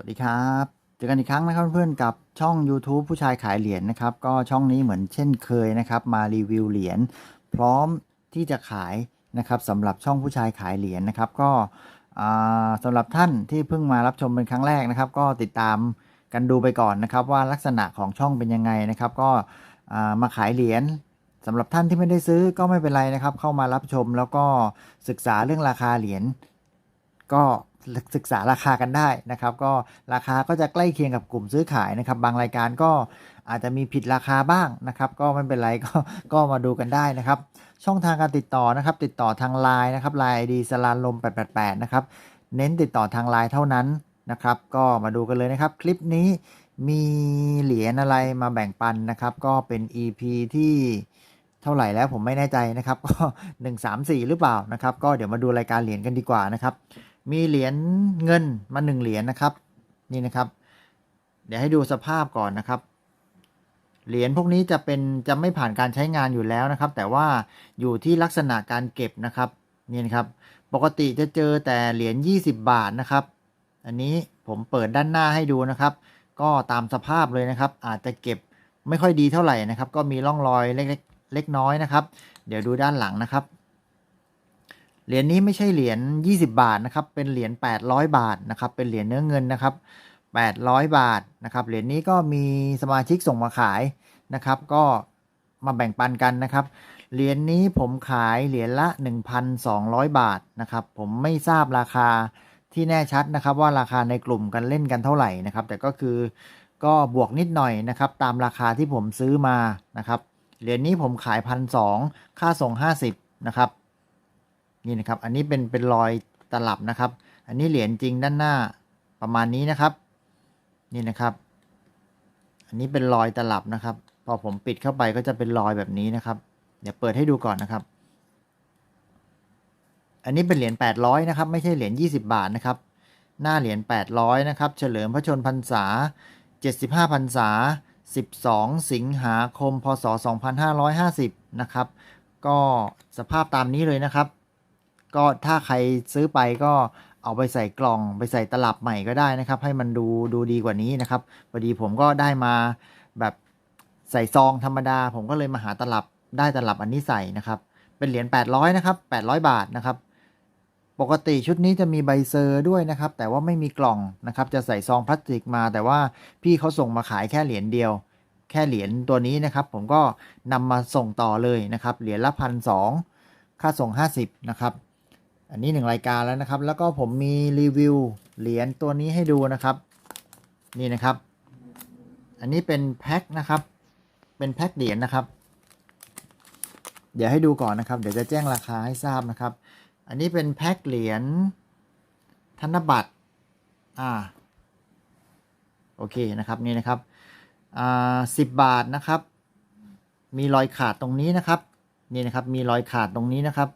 วัสดีครับ เจอกันอีกครั้งนะครับเพื่อนๆกับช่อง YouTube ผู้ชายขายเหรียญนะครับ ก็ช่องนี้เหมือนเช่นเคยนะครับ มารีวิวเหรียญพร้อมที่จะขายนะครับสำหรับช่องผู้ชายขายเหรียญนะครับ ก็อ่าสำหรับท่านที่เพิ่งมารับชมเป็นครั้งแรกนะครับ ก็ติดตามกันดูไปก่อนนะครับ ว่าลักษณะของช่องเป็นยังไงนะครับ ก็มาขายเหรียญสำหรับท่านที่ไม่ได้ซื้อก็ไม่เป็นไรนะครับ เข้ามารับชมแล้วก็ศึกษาเรื่องราคาเหรียญก็ ศึกษาราคากันได้นะครับ ก็ราคาก็จะใกล้เคียงกับกลุ่มซื้อขายนะครับ บางรายการก็อาจจะมีผิดราคาบ้างนะครับ ก็ไม่เป็นไรก็ก็มาดูกันได้นะครับ ช่องทางการติดต่อนะครับ ติดต่อทางไลน์นะครับไลน์ไอดีสลานลม888นะครับเน้นติดต่อทางไลน์เท่านั้นนะครับ ก็มาดูกันเลยนะครับ คลิปนี้มีเหรียญอะไรมาแบ่งปันนะครับ ก็เป็น EP ที่เท่าไหร่แล้วผมไม่แน่ใจนะครับ ก็ 1 3 4 หรือเปล่านะครับ ก็เดี๋ยวมาดูรายการเหรียญกันดีกว่านะครับ มีเหรียญเงินมาหนึ่งเหรียญนะครับนี่นะครับ เดี๋ยวให้ดูสภาพก่อนนะครับ เหรียญพวกนี้จะเป็นจะไม่ผ่านการใช้งานอยู่แล้วนะครับ แต่ว่าอยู่ที่ลักษณะการเก็บนะครับนี่นะครับ ปกติจะเจอแต่เหรียญ20 บาทนะครับ อันนี้ผมเปิดด้านหน้าให้ดูนะครับ ก็ตามสภาพเลยนะครับ อาจจะเก็บไม่ค่อยดีเท่าไหร่นะครับ ก็มีร่องรอยเล็กๆเล็กน้อยนะครับ เดี๋ยวดูด้านหลังนะครับ เหรียญนี้ไม่ใช่เหรียญ20 บาทนะครับ เป็นเหรียญ800 บาทนะครับ เป็นเหรียญเนื้อเงินนะครับ 800 บาทนะครับ เหรียญนี้ก็มีสมาชิกส่งมาขายนะครับ ก็มาแบ่งปันกันนะครับ เหรียญนี้ผมขายเหรียญละ 1,200 บาทนะครับ ผมไม่ทราบราคาที่แน่ชัดนะครับ ว่าราคาในกลุ่มกันเล่นกันเท่าไหร่นะครับ แต่ก็คือก็บวกนิดหน่อยนะครับ ตามราคาที่ผมซื้อมานะครับ เหรียญนี้ผมขายพันสองค่าส่ง 50นะครับ นี่นะครับ อันนี้เป็นเป็นรอยตลับนะครับ อันนี้เหรียญจริงด้านหน้าประมาณนี้นะครับ นี่นะครับ อันนี้เป็นรอยตลับนะครับ พอผมปิดเข้าไปก็จะเป็นรอยแบบนี้นะครับ เดี๋ยวเปิดให้ดูก่อนนะครับ อันนี้เป็นเหรียญ800นะครับ ไม่ใช่เหรียญ20 บาทนะครับ หน้าเหรียญ800นะครับ เฉลิมพระชนพรรษา 75พรรษา 12 สิงหาคม พศ 2550 นะครับ ก็สภาพตามนี้เลยนะครับ ก็ถ้าใครซื้อไปก็เอาไปใส่กล่องไปใส่ตลับใหม่ก็ได้นะครับ ให้มันดูดูดีกว่านี้นะครับพอดีผมก็ได้มาแบบใส่ซองธรรมดา ผมก็เลยมาหาตลับได้ตลับอันนี้ใส่นะครับ เป็นเหรียญ800นะครับ800 บาทนะครับ ปกติชุดนี้จะมีใบเซอร์ด้วยนะครับ แต่ว่าไม่มีกล่องนะครับ จะใส่ซองพลาสติกมา แต่ว่าพี่เขาส่งมาขายแค่เหรียญเดียว แค่เหรียญตัวนี้นะครับ ผมก็นำมาส่งต่อเลยนะครับ เหรียญละพันสองค่าส่ง 50นะครับ อันนี้หนึ่งรายการแล้วนะครับ แล้วก็ผมมีรีวิวเหรียญตัวนี้ให้ดูนะครับ นี่นะครับ อันนี้เป็นแพ็คนะครับ เป็นแพ็คเหรียญนะครับ เดี๋ยวให้ดูก่อนนะครับ เดี๋ยวจะแจ้งราคาให้ทราบนะครับ อันนี้เป็นแพ็คเหรียญธนบัตร อ่า โอเคนะครับ นี่นะครับ อ่าสิบบาทนะครับ มีรอยขาดตรงนี้นะครับ นี่นะครับ มีรอยขาดตรงนี้นะครับ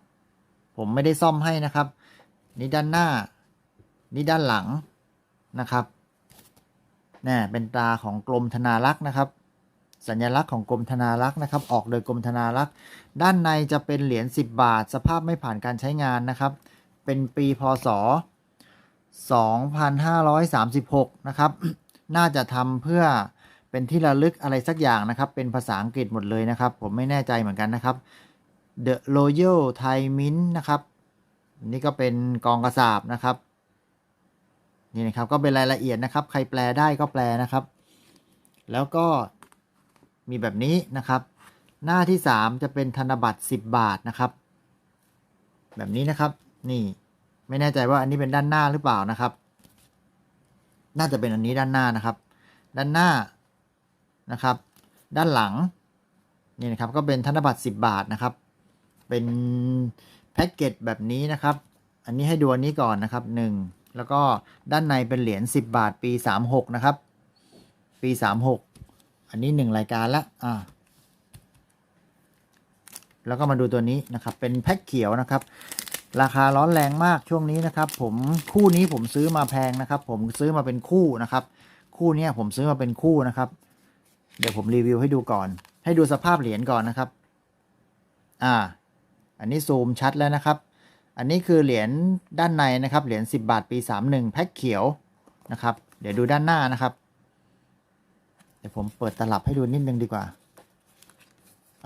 ผมไม่ได้ซ่อมให้นะครับ นี่ด้านหน้า นี่ด้านหลังนะครับนี่เป็นตราของกรมธนารักษ์นะครับ สัญลักษณ์ของกรมธนารักษ์นะครับ ออกโดยกรมธนารักษ์ ด้านในจะเป็นเหรียญ10 บาท สภาพไม่ผ่านการใช้งานนะครับ เป็นปีพศ 2536 นะครับ น่าจะทำเพื่อเป็นที่ระลึกอะไรสักอย่างนะครับ เป็นภาษาอังกฤษหมดเลยนะครับ ผมไม่แน่ใจเหมือนกันนะครับ The Royal Thai Mint นะครับ นี่ก็เป็นกองกระสาบนะครับนี่นะครับก็เป็นรายละเอียดนะครับ ใครแปลได้ก็แปลนะครับ แล้วก็มีแบบนี้นะครับ หน้าที่ 3 จะเป็นธนบัตร 10 บาทนะครับ แบบนี้นะครับ นี่ไม่แน่ใจว่าอันนี้เป็นด้านหน้าหรือเปล่านะครับ น่าจะเป็นอันนี้ด้านหน้านะครับ ด้านหน้านะครับ ด้านหลังนี่นะครับก็เป็นธนบัตร 10 บาทนะครับ เป็นแพ็กเกจแบบนี้นะครับ อันนี้ให้ดูอันนี้ก่อนนะครับ 1 แล้วก็ด้านในเป็นเหรียญ10 บาทปี 36 นะครับ ปี 36 อันนี้ 1 รายการละอ่าแล้วก็มาดูตัวนี้นะครับ เป็นแพ็คเขียวนะครับ ราคาร้อนแรงมากช่วงนี้นะครับ ผมคู่นี้ผมซื้อมาแพงนะครับ ผมซื้อมาเป็นคู่นะครับ คู่นี้ผมซื้อมาเป็นคู่นะครับ เดี๋ยวผมรีวิวให้ดูก่อน ให้ดูสภาพเหรียญก่อนนะครับ อ่า อันนี้ซูมชัดแล้วนะครับ อันนี้คือเหรียญด้านในนะครับ เหรียญ10 บาทปี 31 แพ็คเขียวนะครับ เดี๋ยวดูด้านหน้านะครับ เดี๋ยวผมเปิดตลับให้ดูนิดนึงดีกว่า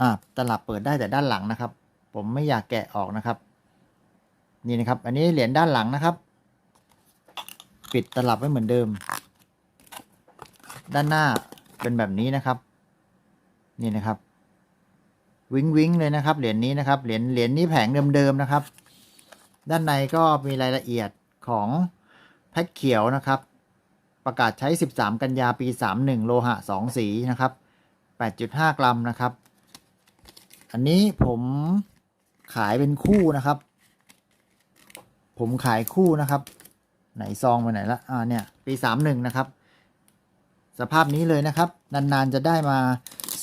อ่าตลับเปิดได้แต่ด้านหลังนะครับ ผมไม่อยากแกะออกนะครับ นี่นะครับ อันนี้เหรียญด้านหลังนะครับ ปิดตลับไว้เหมือนเดิม ด้านหน้าเป็นแบบนี้นะครับ นี่นะครับ วิงวิงเลยนะครับเหรียญนี้นะครับเหรียญเหรียญนี้แผงเดิมๆนะครับ ด้านในก็มีรายละเอียดของแพ็คเขียวนะครับ ประกาศใช้ 13 กันยาปี 31 โลหะ 2 สีนะครับ 8.5 กรัมนะครับ อันนี้ผมขายเป็นคู่นะครับ ผมขายคู่นะครับ ไหนซองไปไหนละอ่าเนี่ยปี 31 นะครับ สภาพนี้เลยนะครับ นานๆจะได้มา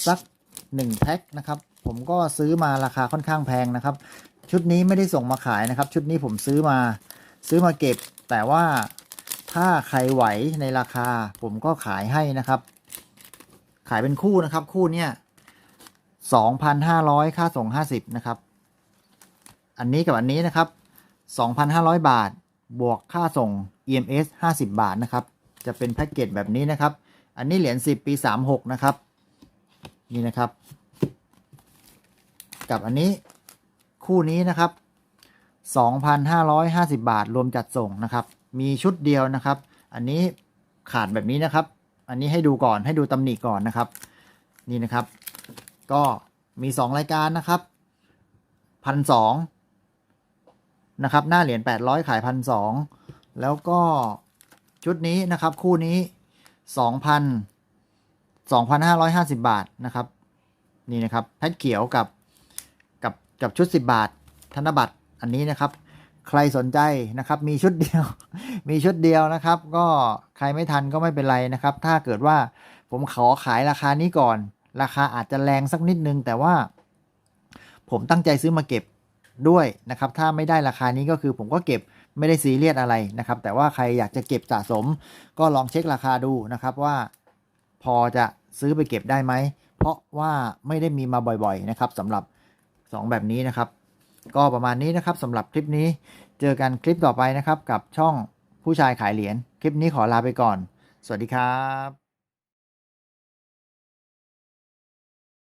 สัก 1 แพ็คนะครับ ผมก็ซื้อมาราคาค่อนข้างแพงนะครับ ชุดนี้ไม่ได้ส่งมาขายนะครับ ชุดนี้ผมซื้อมาซื้อมาเก็บ แต่ว่าถ้าใครไหวในราคา ผมก็ขายให้นะครับ ขายเป็นคู่นะครับ คู่เนี้ยสองพันห้าร้อยค่าส่งห้าสิบนะครับ อันนี้กับอันนี้นะครับสองพันห้าร้อยบาท บวกค่าส่ง EMS ห้าสิบบาทนะครับ จะเป็นแพ็กเกจแบบนี้นะครับ อันนี้เหรียญสิบปีสามหกนะครับ นี่นะครับ กับอันนี้คู่นี้นะครับ 2,550 บาทรวมจัดส่งนะครับ มีชุดเดียวนะครับ อันนี้ขาดแบบนี้นะครับ อันนี้ให้ดูก่อนให้ดูตำหนิก่อนนะครับ นี่นะครับ ก็มี 2 รายการนะครับพันสองนะครับ หน้าเหรียญ800 ขายพันสองแล้วก็ชุดนี้นะครับ คู่นี้2,000 2,550 บาทนะครับ นี่นะครับ แพ็คเขียวกับ กับชุด 10 บาท ธนบัตรอันนี้นะครับ ใครสนใจนะครับ มีชุดเดียว มีชุดเดียวนะครับ ก็ใครไม่ทันก็ไม่เป็นไรนะครับ ถ้าเกิดว่าผมขอขายราคานี้ก่อน ราคาอาจจะแรงสักนิดนึง แต่ว่า ผมตั้งใจซื้อมาเก็บด้วยนะครับ ถ้าไม่ได้ราคานี้ก็คือผมก็เก็บไม่ได้ซีเรียสอะไรนะครับ แต่ว่าใครอยากจะเก็บสะสม ก็ลองเช็คราคาดูนะครับว่าพอจะซื้อไปเก็บได้ไหม เพราะว่าไม่ได้มีมาบ่อยๆนะครับสำหรับ 2 แบบนี้นะครับ ก็ประมาณนี้นะครับสำหรับคลิปนี้เจอกันคลิปต่อไปนะครับ กับช่องผู้ชายขายเหรียญคลิปนี้ขอลาไปก่อน สวัสดีครับ